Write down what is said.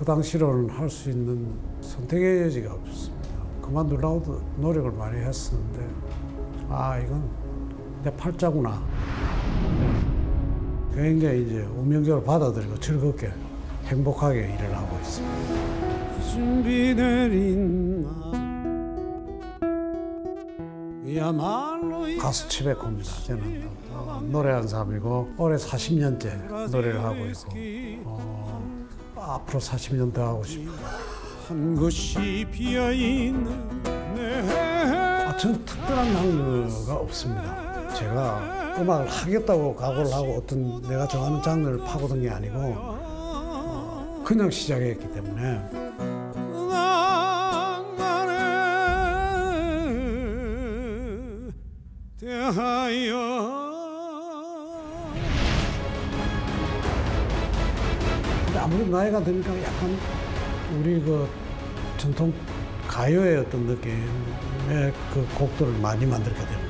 그 당시로는 할 수 있는 선택의 여지가 없었습니다. 그만두려고도 노력을 많이 했었는데 아 이건 내 팔자구나. 굉장히 이제 운명적으로 받아들이고 즐겁게 행복하게 일을 하고 있습니다. 준비 내린 야말로 가수 치백호입니다. 저는 어, 노래하는 사람이고 올해 40년째 노래를 하고 있고 어, 앞으로 40년 더 하고 싶어요. 한 곳이 비어 있는 아, 전 특별한 장르가 없습니다. 제가 음악을 하겠다고 각오를 하고 어떤 내가 좋아하는 장르를 파고든 게 아니고 어, 그냥 시작했기 때문에 대하여 아무래도 나이가 드니까 약간 우리 그 전통 가요의 어떤 느낌의 그 곡들을 많이 만들게 됩니다.